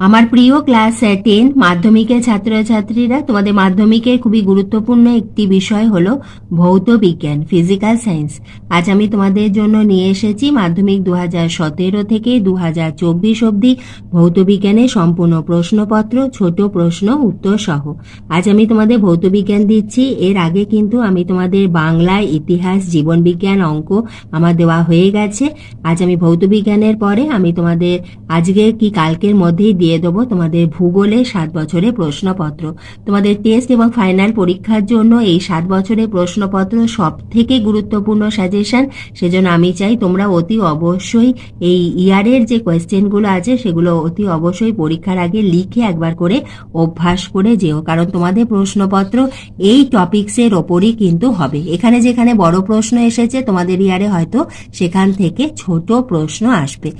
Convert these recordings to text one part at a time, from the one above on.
আমার প্রিয় class ten, মাধ্যমিকের ছাত্রছাত্রীরা, তোমাদের মাধ্যমিকের খুবই গুরুত্বপূর্ণ একটি বিষয় হলো ভৌত বিজ্ঞান ফিজিক্যাল সায়েন্স আজ আমি তোমাদের জন্য নিয়ে এসেছি মাধ্যমিক দু হাজার সতেরো থেকে দু হাজার চব্বিশ অবধি ভৌত বিজ্ঞানের সম্পূর্ণ প্রশ্নপত্র, ছোট প্রশ্ন, উত্তর সহ। আজ আমি তোমাদের ভৌত বিজ্ঞান দিচ্ছি। এর আগে কিন্তু আমি তোমাদের বাংলা ইতিহাস, জীবন বিজ্ঞান অঙ্ক আমার দেওয়া হয়ে গেছে। আজ আমি ভৌত বিজ্ঞানের পরে আমি তোমাদের আজকে কি কালকের মধ্যেই দিয়ে দেবো তোমাদের ভূগোলে সাত বছরের প্রশ্নপত্র। তোমাদের টেস্ট এবং ফাইনাল পরীক্ষার জন্য এই সাত বছরের প্রশ্নপত্র সব থেকে গুরুত্বপূর্ণ সাজেশন সেজন্য আমি চাই তোমরা অতি অবশ্যই এই ইয়ারের যে কোয়েশ্চেনগুলো আছে, সেগুলো অতি অবশ্যই পরীক্ষার আগে লিখে একবার করে অভ্যাস করে যেও। কারণ তোমাদের প্রশ্নপত্র এই টপিকসের ওপরই কিন্তু হবে। এখানে যেখানে বড় প্রশ্ন এসেছে, তোমাদের ইয়ারে হয়তো সেখান থেকে ছোট প্রশ্ন আসবে।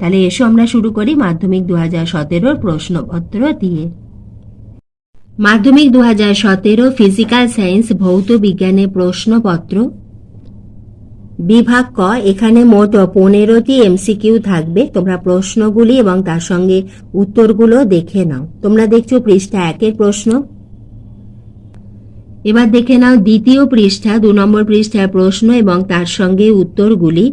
তাহলে এসো আমরা শুরু করি মাধ্যমিক দু হাজার প্রশ্নপত্র দিয়ে। মাধ্যমিক দু হাজার সতেরো ফিজিক্যাল সায়েন্স ভৌত বিজ্ঞানের প্রশ্নপত্র। বিভাগ ক, এখানে মোট পনেরোটি এমসিকিউ থাকবে। তোমরা প্রশ্নগুলি এবং তার সঙ্গে উত্তরগুলো দেখে নাও। তোমরা দেখছ পৃষ্ঠা একের প্রশ্ন। এবার দেখে নাও দ্বিতীয় পৃষ্ঠা, দু নম্বর পৃষ্ঠার প্রশ্ন এবং তার সঙ্গে উত্তরগুলি।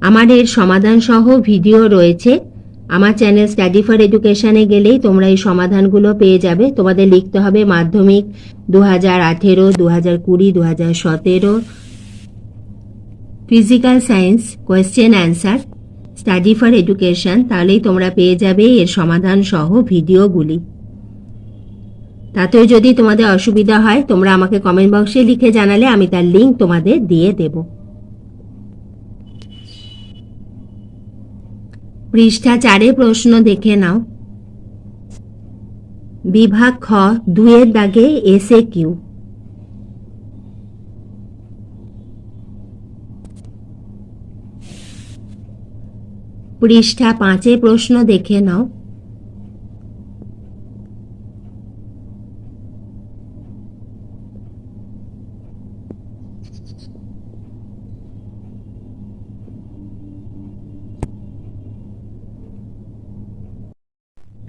আমার এর সমাধান সহ ভিডিও রয়েছে। আমার চ্যানেল স্টাডি ফর এডুকেশনে গেলেই তোমরা এই সমাধানগুলো পেয়ে যাবে। তোমাদের লিখতে হবে মাধ্যমিক দু হাজার আঠেরো দু হাজার কুড়ি দু হাজার সতেরো। Physical science question answer study for education তাহলেই তোমরা পেয়ে যাবে এর সমাধান সহ ভিডিওগুলি। তাতেও যদি তোমাদের অসুবিধা হয়, তোমরা আমাকে কমেন্ট বক্সে লিখে জানালে আমি তার লিঙ্ক তোমাদের দিয়ে দেবো। পৃষ্ঠা চারে প্রশ্ন দেখে নাও। বিভাগ খ দুয়ের দাগে এসে কিউ পৃষ্ঠা পাঁচে প্রশ্ন দেখে নাও।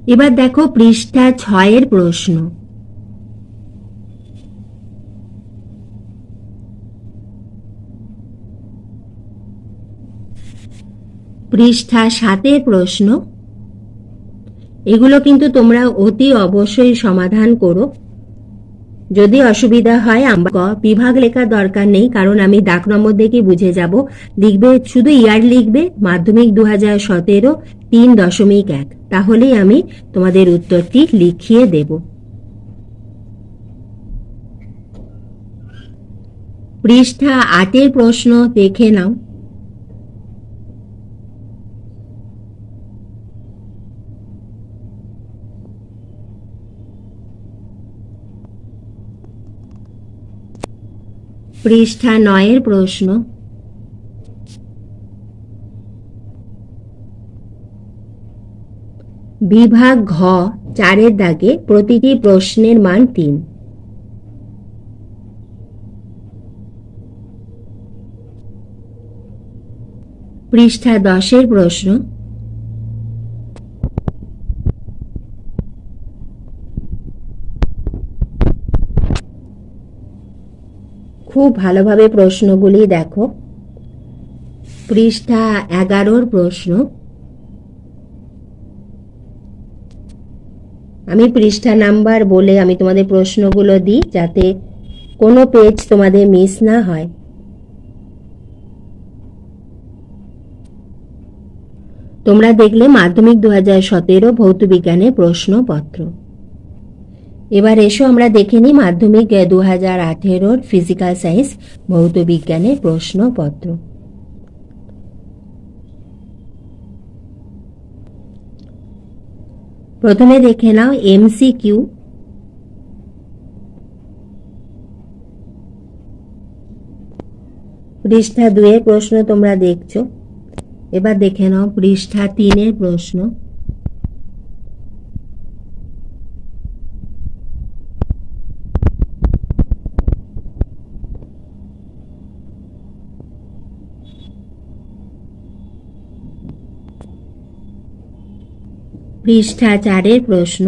এবার দেখো পৃষ্ঠা ছয়ের প্রশ্ন। পৃষ্ঠা সাতের প্রশ্ন। এগুলো কিন্তু তোমরা অতি অবশ্যই সমাধান করো। যদি অসুবিধা হয়, আমরা বিভাগ লেখার দরকার নেই, কারণ আমি ডাক নম্বর দেখে বুঝে যাব। লিখবে, শুধু ইয়ার লিখবে, মাধ্যমিক দু হাজার সতেরো, তিন দশমিক এক। তাহলেই আমি তোমাদের উত্তরটি লিখিয়ে দেব। পৃষ্ঠা আটের প্রশ্ন দেখে নাও। পৃষ্ঠা নয়ের প্রশ্ন। বিভাগ ঘ চারের দাগে প্রতিটি প্রশ্নের মান তিন। পৃষ্ঠা দশের প্রশ্ন। খুব ভালোভাবে প্রশ্নগুলি দেখো। পৃষ্ঠা এগারোর প্রশ্ন। আমি পৃষ্ঠা নাম্বার বলে আমি তোমাদের প্রশ্নগুলো দিই যাতে কোনো পেজ তোমাদের মিস না হয়। তোমরা দেখলে মাধ্যমিক দু হাজার সতেরো ভৌত বিজ্ঞানের প্রশ্নপত্র। এবার এসো আমরা দেখে নিই মাধ্যমিক দু হাজার আঠেরোর ফিজিক্যাল সায়েন্স ভৌত বিজ্ঞানের প্রশ্নপত্র প্রথমে দেখে নাও এমসি কিউ পৃষ্ঠা দুয়ের প্রশ্ন তোমরা দেখছ। এবার দেখে নাও পৃষ্ঠা তিনের প্রশ্ন। পৃষ্ঠা প্রশ্ন।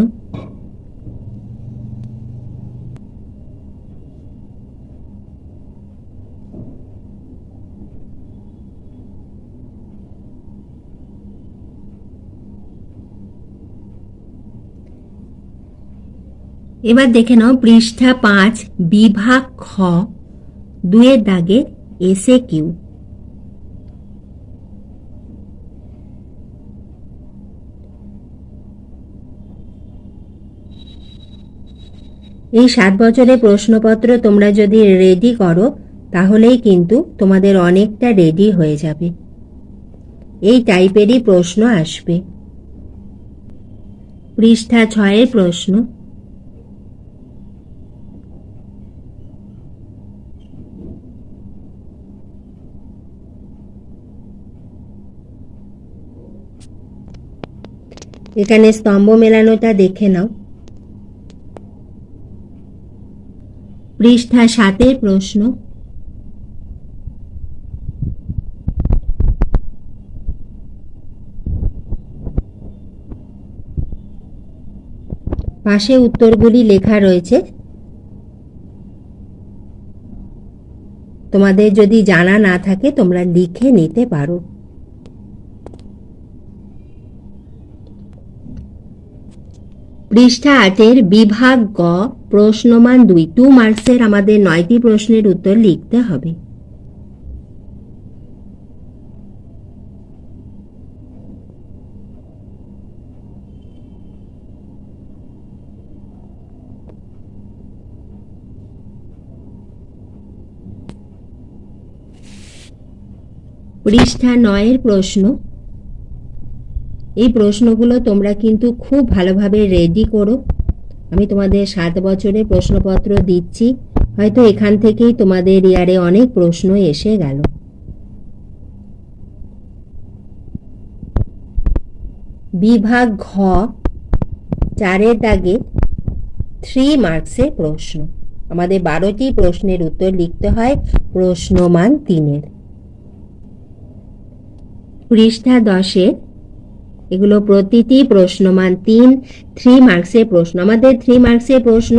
এবার দেখে নাও পৃষ্ঠা পাঁচ বিভাগ খ দুয়ের দাগের এসে কিউ। এই সাত বছরের প্রশ্নপত্র তোমরা যদি রেডি করো, তাহলেই কিন্তু তোমাদের অনেকটা রেডি হয়ে যাবে। এই টাইপেরই প্রশ্ন আসবে। পৃষ্ঠা ছয়ের প্রশ্ন। এখানে স্তম্ভ মেলানোটা দেখে নাও। পৃষ্ঠা সাতের প্রশ্ন। পাশে উত্তরগুলি লেখা রয়েছে। তোমাদের যদি জানা না থাকে, তোমরা লিখে নিতে পারো। পৃষ্ঠা আটের বিভাগ গ। প্রশ্নমান দুই। টু মার্কসের আমাদের নয়টি প্রশ্নের উত্তর লিখতে হবে। পৃষ্ঠা নয়ের প্রশ্ন। এই প্রশ্নগুলো তোমরা কিন্তু খুব ভালোভাবে রেডি করো। আমি তোমাদের সাত বছরের প্রশ্নপত্র দিচ্ছি। হয়তো এখান থেকেই তোমাদের ইয়ারে অনেক প্রশ্ন এসে গেল। বিভাগ ঘ, চারের দাগে থ্রি মার্কসের প্রশ্ন। আমাদের বারোটি প্রশ্নের উত্তর লিখতে হয় প্রশ্নমান তিনের। পৃষ্ঠা দশের এগুলো প্রতিটি প্রশ্নমান তিন থ্রি মার্কসের প্রশ্ন। আমাদের থ্রি মার্কসের প্রশ্ন,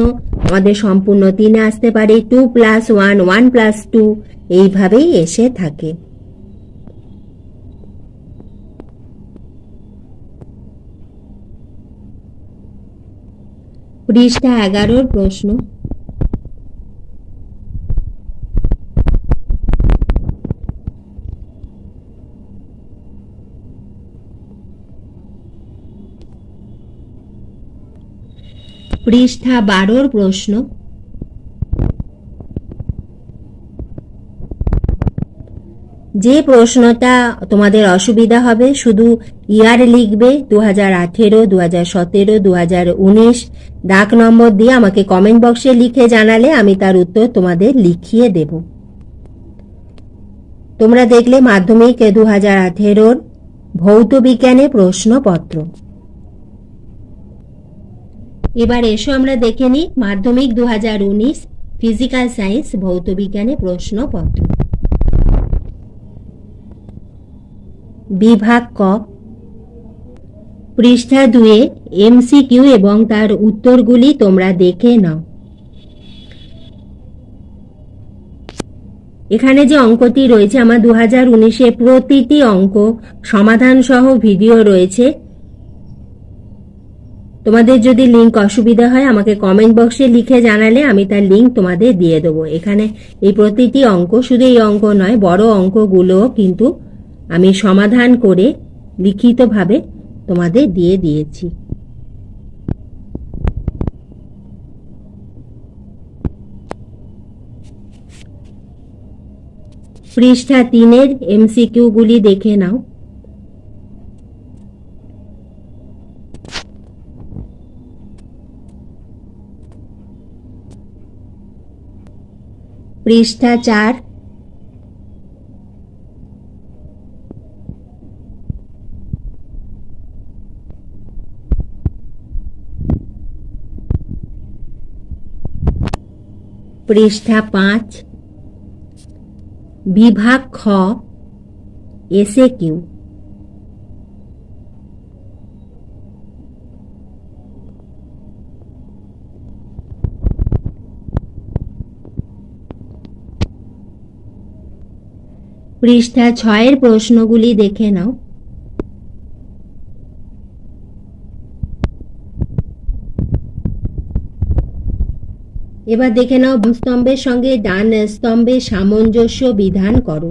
আমাদের সম্পূর্ণ তিনে আসতে পারে। Two plus one one plus two এইভাবেই এসে থাকে। পৃষ্ঠা এগারোর প্রশ্ন। পৃষ্ঠা বারোর প্রশ্ন। যে প্রশ্নটা তোমাদের অসুবিধা হবে, শুধু ইয়ার লিখবে দু হাজার আঠেরো দু হাজার সতেরো দু হাজার উনিশ। ডাক নম্বর দিয়ে আমাকে কমেন্ট বক্সে লিখে জানালে আমি তার উত্তর তোমাদের লিখিয়ে দেব। তোমরা দেখলে মাধ্যমিক দু হাজার আঠেরোর ভৌত বিজ্ঞানে প্রশ্নপত্র। এবার এসো আমরা দেখে নিই মাধ্যমিক দু হাজার উনিশ ফিজিক্যাল সায়েন্স ভৌত বিজ্ঞানে প্রশ্নপত্র। বিভাগ ক। পৃষ্ঠা দুয়ে এমসিকিউ এবং তার উত্তরগুলি তোমরা দেখে নাও। এখানে যে অঙ্কটি রয়েছে, আমার দু হাজার উনিশে প্রতিটি অঙ্ক সমাধান সহ ভিডিও রয়েছে। তোমাদের যদি লিঙ্ক অসুবিধা হয়, আমাকে কমেন্ট বক্সে লিখে জানালে আমি তার লিঙ্ক তোমাদের দিয়ে দেবো। এখানে এই প্রতিটি অঙ্ক শুধু এই অঙ্ক নয়, বড় অঙ্কগুলোও কিন্তু আমি সমাধান করে লিখিতভাবে তোমাদের দিয়ে দিয়েছি। পৃষ্ঠা তিনের এমসিকিউগুলি দেখে নাও। পৃষ্ঠা চার পৃষ্ঠা পাঁচ বিভাগ খ এসে কিউ পৃষ্ঠা ছয়ের প্রশ্নগুলি দেখে নাও। এবার দেখে নাও স্তম্ভের সঙ্গে ডান স্তম্ভের সামঞ্জস্য বিধান করো।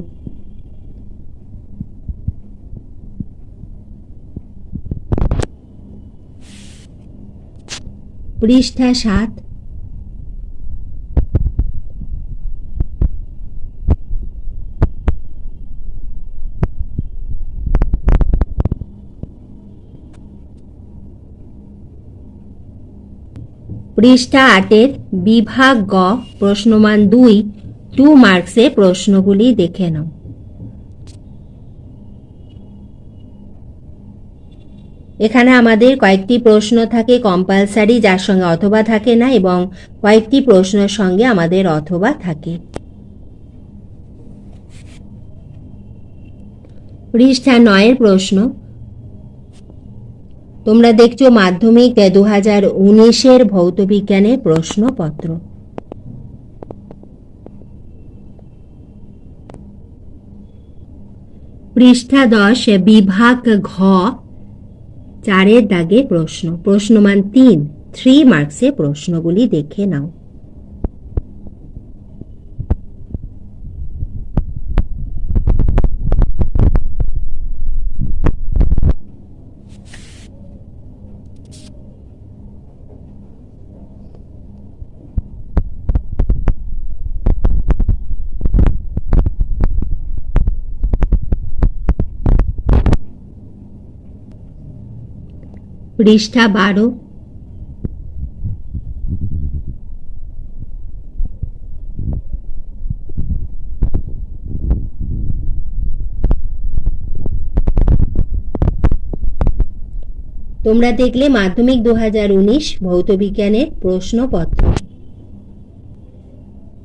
পৃষ্ঠা সাত। পৃষ্ঠা আটের বিভাগ গ, প্রশ্নমান দুই, টু মার্কসে প্রশ্নগুলি দেখে নাও। এখানে আমাদের কয়েকটি প্রশ্ন থাকে কম্পালসারি যার সঙ্গে অথবা থাকে না, এবং কয়েকটি প্রশ্নের সঙ্গে আমাদের অথবা থাকে। পৃষ্ঠা নয়ের প্রশ্ন তোমরা দেখছ মাধ্যমিক দু হাজার উনিশের ভৌতবিজ্ঞানের প্রশ্নপত্র। পৃষ্ঠা দশ বিভাগ ঘ, চারের দাগে প্রশ্ন। প্রশ্নমান তিন, থ্রি মার্কসে প্রশ্নগুলি দেখে নাও। পৃষ্ঠা বারো। তোমরা দেখলে মাধ্যমিক দু হাজার উনিশ ভৌতবিজ্ঞানের প্রশ্নপত্র।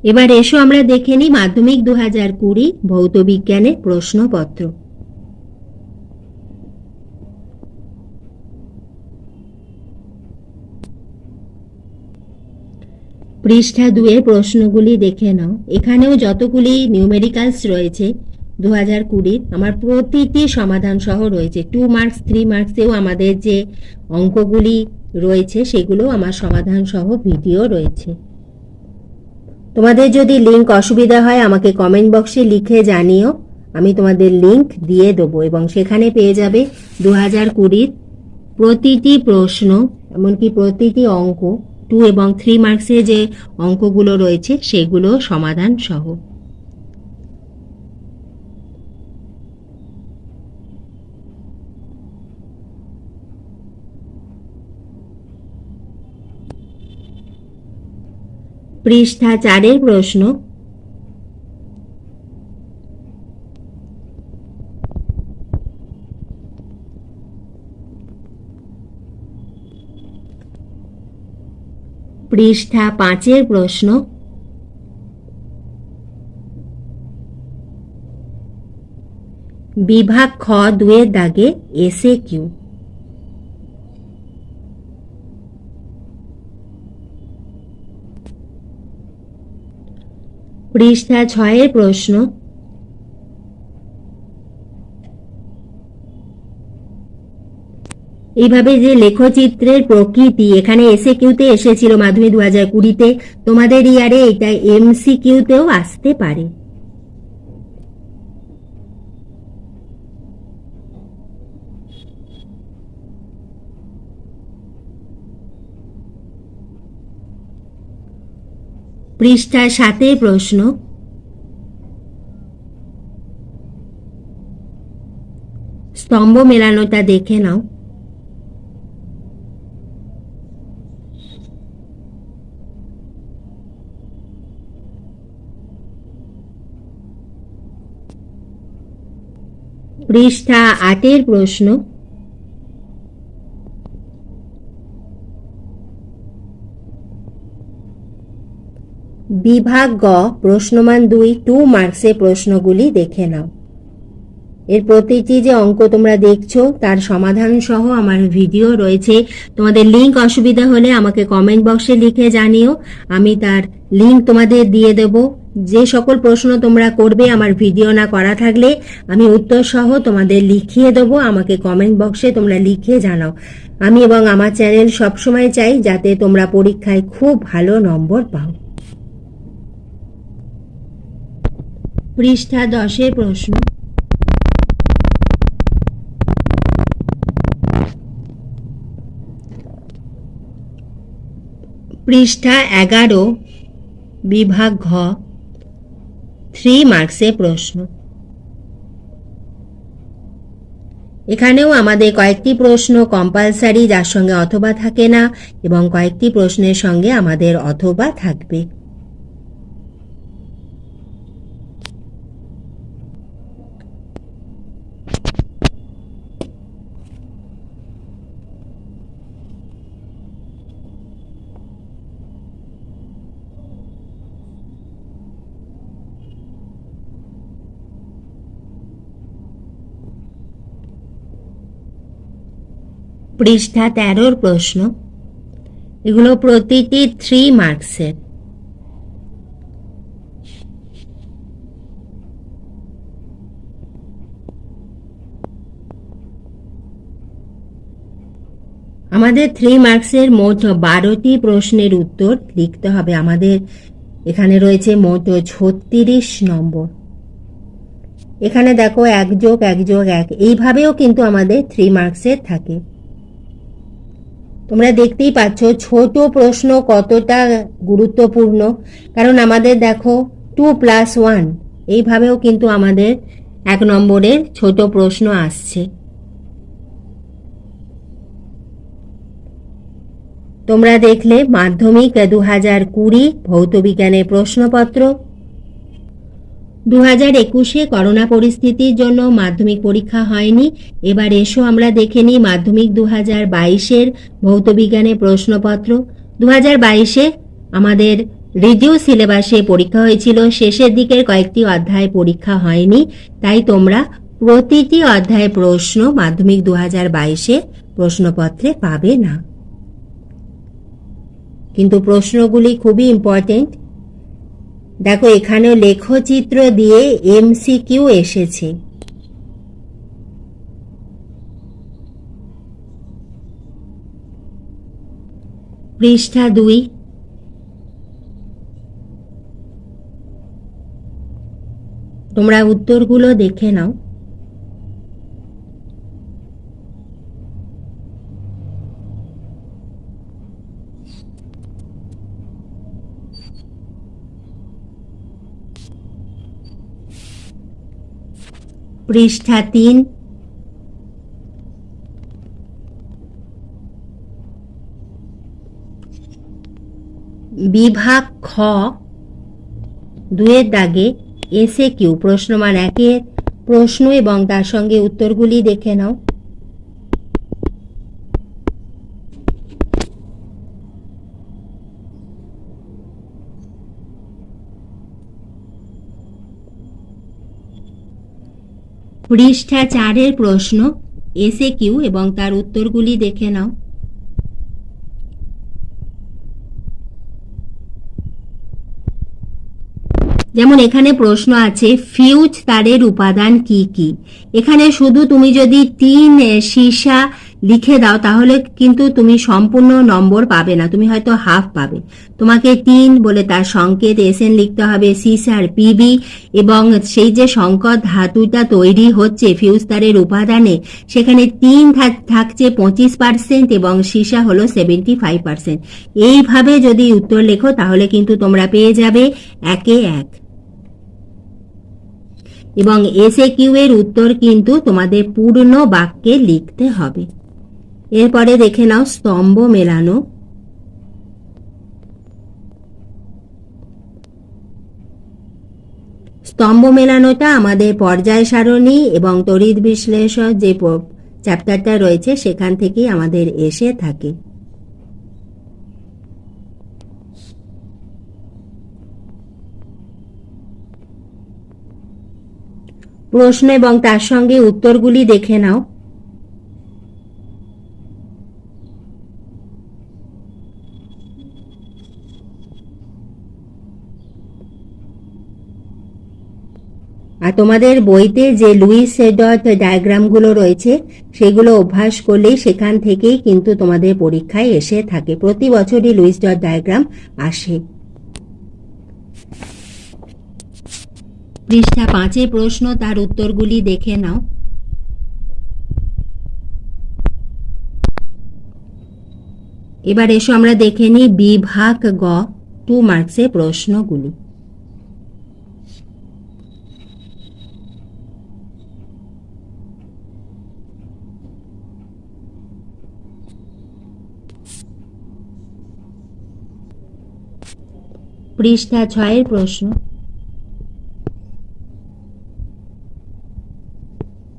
এবার এসো আমরা দেখে নিই মাধ্যমিক দু হাজার কুড়ি ভৌতবিজ্ঞানের প্রশ্নপত্র। পৃষ্ঠা দুয়ে প্রশ্নগুলি দেখে নাও। এখানেও যতগুলি নিউমেরিক্যালস রয়েছে দু হাজার কুড়ির আমার প্রতিটি সমাধান সহ রয়েছে। টু মার্কস থ্রি মার্কসেও আমাদের যে অঙ্কগুলি রয়েছে, সেগুলো আমার সমাধান সহ ভিডিও রয়েছে। তোমাদের যদি লিঙ্ক অসুবিধা হয়, আমাকে কমেন্ট বক্সে লিখে জানিও। আমি তোমাদের লিঙ্ক দিয়ে দেবো এবং সেখানে পেয়ে যাবে দু হাজার কুড়ির প্রতিটি প্রশ্ন, এমনকি প্রতিটি অঙ্ক। টু এবং থ্রি মার্কসে যে অঙ্কগুলো রয়েছে সেগুলো সমাধান সহ। পৃষ্ঠা চারের প্রশ্ন পৃষ্ঠা পাঁচের প্রশ্ন। বিভাগ খ দুয়ের দাগে এসে কিউ পৃষ্ঠা ছয়ের প্রশ্ন এইভাবে যে লেখচিত্রের প্রকৃতি, এখানে এসে কিউতে এসেছিল মাধ্যমিক দু হাজার কুড়িতে, তোমাদের ইয়ারে এটা এমসি কিউতেও আসতে পারে। পৃষ্ঠা সাতের প্রশ্ন। স্তম্ভ মেলানোটা দেখে নাও। পৃষ্ঠা আটের প্রশ্ন। বিভাগ গ, প্রশ্নমান দুই, টু মার্কসে প্রশ্নগুলি দেখে নাও। এর প্রতিটি যে অঙ্ক তোমরা দেখছ, তার সমাধান সহ আমার ভিডিও রয়েছে। তোমাদের লিংক অসুবিধা হলে আমাকে কমেন্ট বক্সে লিখে জানিও। আমি তার লিংক তোমাদের দিয়ে দেব। যে সকল প্রশ্ন তোমরা করবে, আমার ভিডিও না করা থাকলে আমি উত্তর সহ তোমাদের লিখিয়ে দেবো। আমাকে কমেন্ট বক্সে তোমরা লিখে জানাও। আমি এবং আমার চ্যানেল সবসময় চাই যাতে তোমরা পরীক্ষায় খুব ভালো নম্বর পাও। পৃষ্ঠা দশের প্রশ্ন। পৃষ্ঠা এগারো, বিভাগ ঘ। থ্রি মার্কসের প্রশ্ন। এখানেও আমাদের কয়েকটি প্রশ্ন কম্পালসারি যার সঙ্গে অথবা থাকে না, এবং কয়েকটি প্রশ্নের সঙ্গে আমাদের অথবা থাকবে। পৃষ্ঠা তেরোর প্রশ্ন। এগুলো প্রতিটি থ্রি মার্কসের আমাদের থ্রি মার্কসের মোট বারোটি প্রশ্নের উত্তর লিখতে হবে। আমাদের এখানে রয়েছে মোট ছত্রিশ নম্বর। এখানে দেখো এক যোগ এক যোগ, এক। এইভাবেও কিন্তু আমাদের থ্রি মার্কসের থাকে। তোমরা দেখতেই পাচ্ছ, ছোট প্রশ্ন কতটা গুরুত্বপূর্ণ। কারণ আমাদের দেখো টু প্লাস ওয়ান এইভাবেও কিন্তু আমাদের এক নম্বরের ছোট প্রশ্ন আসছে। তোমরা দেখলে মাধ্যমিক দু হাজার কুড়ি ভৌতবিজ্ঞানের প্রশ্নপত্র। দু হাজার একুশে করোনা পরিস্থিতির জন্য মাধ্যমিক পরীক্ষা হয়নি। এবার এসো আমরা দেখে নিই মাধ্যমিক দু হাজার বাইশের ভৌতবিজ্ঞানের প্রশ্নপত্র। দু হাজার বাইশে আমাদের রিডিউ সিলেবাসে পরীক্ষা হয়েছিল। শেষের দিকের কয়েকটি অধ্যায় পরীক্ষা হয়নি। তাই তোমরা প্রতিটি অধ্যায় প্রশ্ন মাধ্যমিক দু হাজার বাইশে প্রশ্নপত্রে পাবে না। কিন্তু প্রশ্নগুলি খুবই ইম্পর্টেন্ট দেখো এখানে লেখচিত্র দিয়ে এমসিকিউ এসেছে। পৃষ্ঠা দুই। তোমরা উত্তরগুলো দেখে নাও। পৃষ্ঠা তিন। বিভাগ খ। দুয়ের দাগে এসে কিউ, প্রশ্নমান একের প্রশ্ন এবং তার সঙ্গে উত্তরগুলি দেখে নাও। পৃষ্ঠা চারের প্রশ্ন এসে কিউ এবং তার উত্তরগুলি দেখে নাও। যেমন এখানে প্রশ্ন আছে, ফিউজ তারের উপাদান কি কি? এখানে শুধু তুমি যদি তিন, সীসা লিখে দাও, তাহলে কিন্তু তুমি সম্পূর্ণ নম্বর পাবে না, তুমি হয়তো হাফ পাবে। তোমাকে তিন বলে তার সংকেত এসএন লিখতে হবে সিসার পিবি, এবং সেই যে সংকট ধাতুটা তৈরি হচ্ছে ফিউজ তারের উপাদানে, সেখানে তিন থাকছে পঁচিশ পার্সেন্ট এবং সীসা হলো সেভেন্টি ফাইভ পার্সেন্ট। এইভাবে যদি উত্তর লেখো, তাহলে কিন্তু তোমরা পেয়ে যাবে একে এক। এবং এসে কিউ এর উত্তর কিন্তু তোমাদের পূর্ণ বাক্যে লিখতে হবে। এরপরে দেখে নাও স্তম্ভ মেলানো। স্তম্ভ মেলানোটা আমাদের পর্যায় সারণী এবং তড়িৎ বিশ্লেষণ যে চ্যাপ্টারটা রয়েছে, সেখান থেকেই আমাদের এসে থাকে। প্রশ্ন এবং তার সঙ্গে উত্তরগুলি দেখে নাও। আর তোমাদের বইতে যে লুইস ডট ডায়াগ্রামগুলো রয়েছে, সেগুলো অভ্যাস করলেই সেখান থেকেই কিন্তু তোমাদের পরীক্ষায় এসে থাকে। প্রতি বছরই লুইস ডট ডায়াগ্রাম আসে। পৃষ্ঠা পাঁচে প্রশ্ন, তার উত্তরগুলি দেখে নাও। এবার এসো আমরা দেখে নিই বিভাগ গ, টু মার্কসের প্রশ্নগুলি। পৃষ্ঠা ছয়ের প্রশ্ন।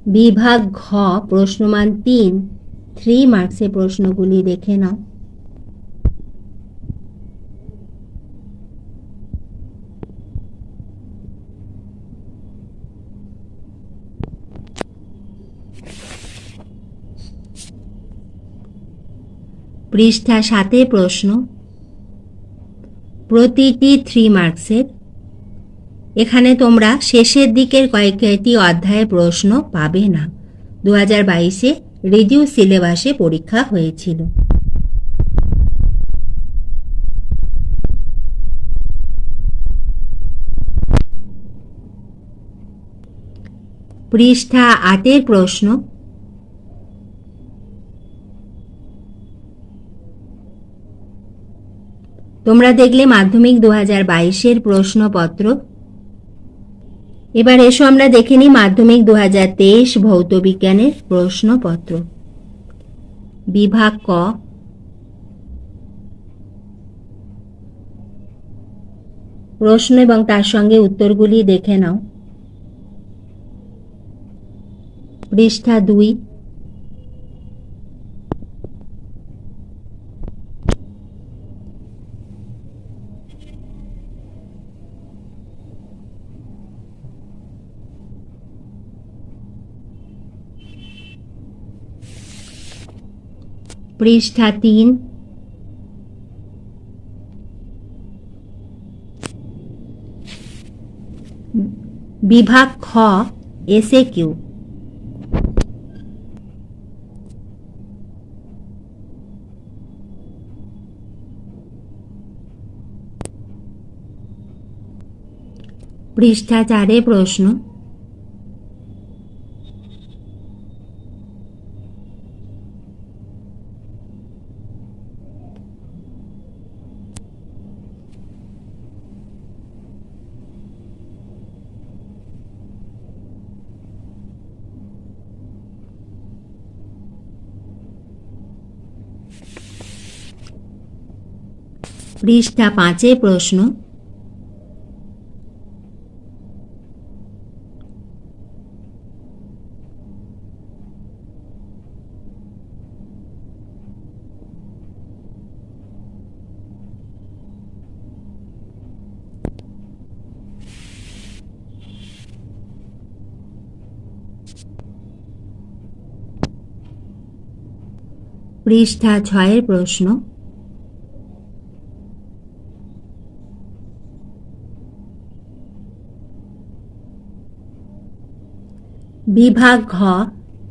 বিভাগ ঘ, প্রশ্নমান তিন। থ্রি মার্কসের প্রশ্নগুলি দেখে নাও। পৃষ্ঠা সাতে প্রশ্ন। প্রতিটি থ্রি মার্কসের এখানে তোমরা শেষের দিকের কয়েকটি অধ্যায়ে প্রশ্ন পাবে না। দু হাজার বাইশে রিডিউ সিলেবাসে পরীক্ষা হয়েছিল। পৃষ্ঠা আটের প্রশ্ন তোমরা দেখলে মাধ্যমিক দু হাজার বাইশের প্রশ্নপত্র। এবার এসো আমরা দেখে নিই মাধ্যমিক দু হাজার তেইশ ভৌত বিজ্ঞানের প্রশ্নপত্র। বিভাগ ক। প্রশ্ন এবং তার সঙ্গে উত্তরগুলি দেখে নাও। পৃষ্ঠা দুই। পৃষ্ঠা তিন। বিভাগ খ এসে কিউ পৃষ্ঠা চারে প্রশ্ন। পৃষ্ঠা পাঁচে প্রশ্ন। পৃষ্ঠা ছয়ের প্রশ্ন। বিভাগ ঘ,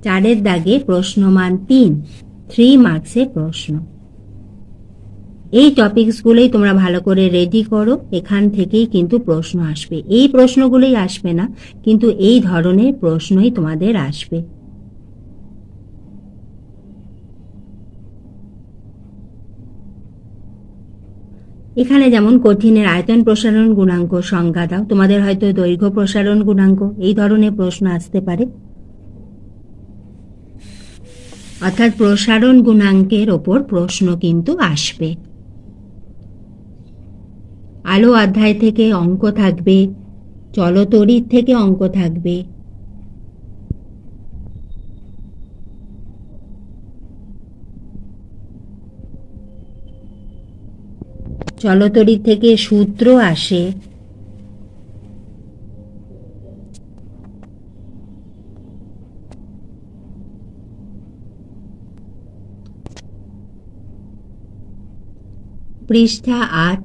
চারের দাগে প্রশ্নমান তিন থ্রি মার্কসের প্রশ্ন। এই টপিকসগুলোই তোমরা ভালো করে রেডি করো, এখান থেকেই কিন্তু প্রশ্ন আসবে। এই প্রশ্নগুলোই আসবে না, কিন্তু এই ধরনের প্রশ্নই তোমাদের আসবে। এখানে যেমন কঠিনের আয়তন প্রসারণ গুণাঙ্ক সংজ্ঞা দাও। তোমাদের হয়তো দৈর্ঘ্য প্রসারণ গুণাঙ্ক এই ধরনের প্রশ্ন আসতে পারে। অর্থাৎ প্রসারণ গুণাঙ্কের ওপর প্রশ্ন কিন্তু আসবে। আলো অধ্যায় থেকে অঙ্ক থাকবে, চলতরির থেকে অঙ্ক থাকবে। চলতরি থেকে সূত্র আসে। পৃষ্ঠা আট।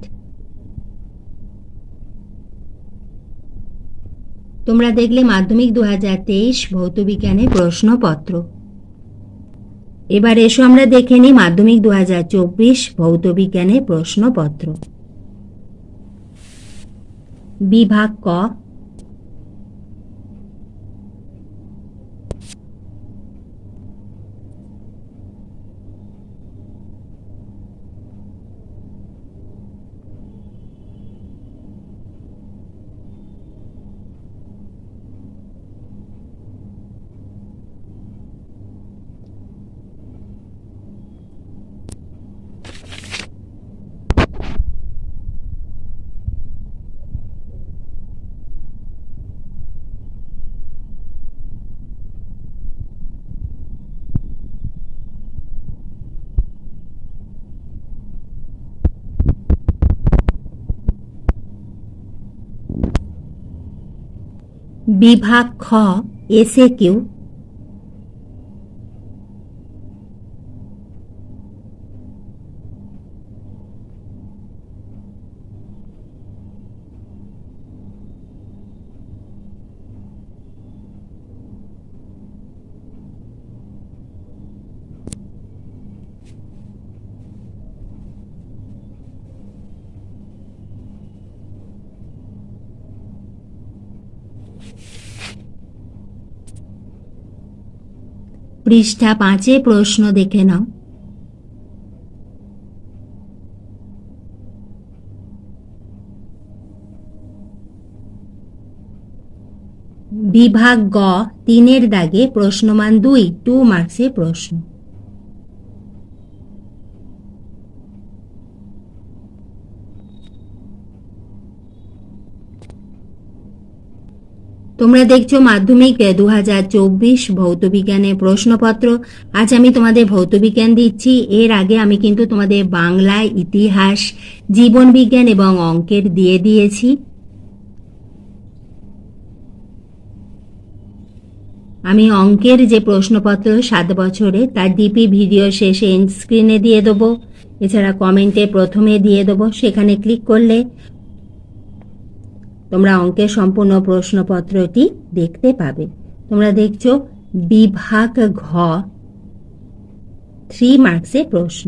তোমরা দেখলে মাধ্যমিক দু হাজার তেইশ ভৌতবিজ্ঞানের প্রশ্নপত্র। এবার এসো আমরা দেখে নিই মাধ্যমিক দু হাজার চব্বিশ ভৌত বিজ্ঞানের প্রশ্নপত্র। বিভাগ ক বিভাগ খ এসে কিউ। পৃষ্ঠা পাঁচে প্রশ্ন দেখে নাও। বিভাগ গ তিনের দাগে প্রশ্নমান দুই টু মার্কসে প্রশ্ন। তোমরা দেখছ মাধ্যমিক দু হাজার চব্বিশ ভৌতবিজ্ঞানের প্রশ্নপত্র। আজ আমি তোমাদের ভৌতবিজ্ঞান দিচ্ছি। এর আগে আমি কিন্তু তোমাদের বাংলা, ইতিহাস জীবন বিজ্ঞান এবং অঙ্কের দিয়ে দিয়েছি। আমি অঙ্কের যে প্রশ্নপত্র সাত বছরে, তার ডিপি ভিডিও শেষে স্ক্রিনে দিয়ে দেবো। এছাড়া কমেন্টে প্রথমে দিয়ে দেবো। সেখানে ক্লিক করলে তোমরা অঙ্কের সম্পূর্ণ প্রশ্নপত্রটি দেখতে পাবে। তোমরা দেখছ বিভাগ ঘ থ্রি মার্কসের প্রশ্ন।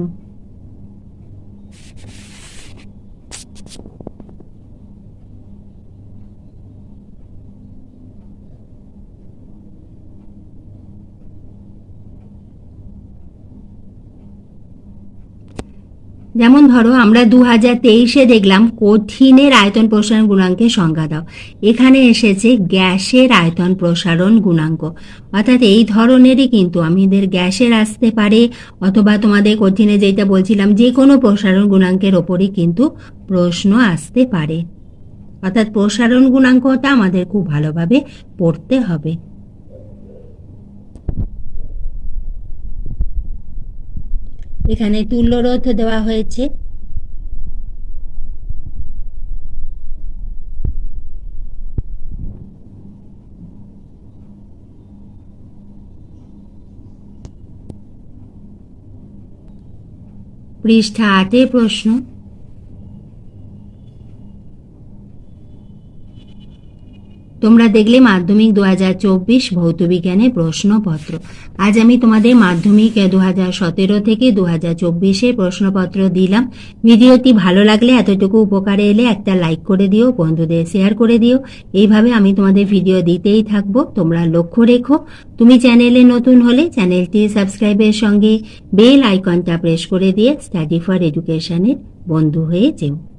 যেমন ধরো, আমরা দু হাজার তেইশে দেখলাম কঠিনের আয়তন প্রসারণ গুণাঙ্কের সংজ্ঞা দাও। এখানে এসেছে গ্যাসের আয়তন প্রসারণ গুণাঙ্ক। অর্থাৎ এই ধরনেরই কিন্তু আমাদের গ্যাসের আসতে পারে, অথবা তোমাদের কঠিনে যেটা বলছিলাম যে কোনো প্রসারণ গুণাঙ্কের ওপরই কিন্তু প্রশ্ন আসতে পারে। অর্থাৎ প্রসারণ গুণাঙ্কটা আমাদের খুব ভালোভাবে পড়তে হবে। এখানে তুল্যরোধ দেওয়া হয়েছে। পৃষ্ঠা আটে প্রশ্ন তোমরা দেখলে মাধ্যমিক দু হাজার চব্বিশ ভৌতবিজ্ঞানের প্রশ্নপত্র। আজ আমি তোমাদের মাধ্যমিক দু হাজার সতেরো থেকে দু হাজার চব্বিশের প্রশ্নপত্র দিলাম। ভিডিওটি ভালো লাগলে, এতটুকু উপকারে এলে একটা লাইক করে দিও, বন্ধুদের শেয়ার করে দিও। এইভাবে আমি তোমাদের ভিডিও দিতেই থাকব। তোমরা লক্ষ্য রেখো। তুমি চ্যানেলে নতুন হলে চ্যানেলটি সাবস্ক্রাইবের সঙ্গে বেল আইকনটা প্রেস করে দিয়ে স্টাডি ফর এডুকেশনের বন্ধু হয়ে যেও।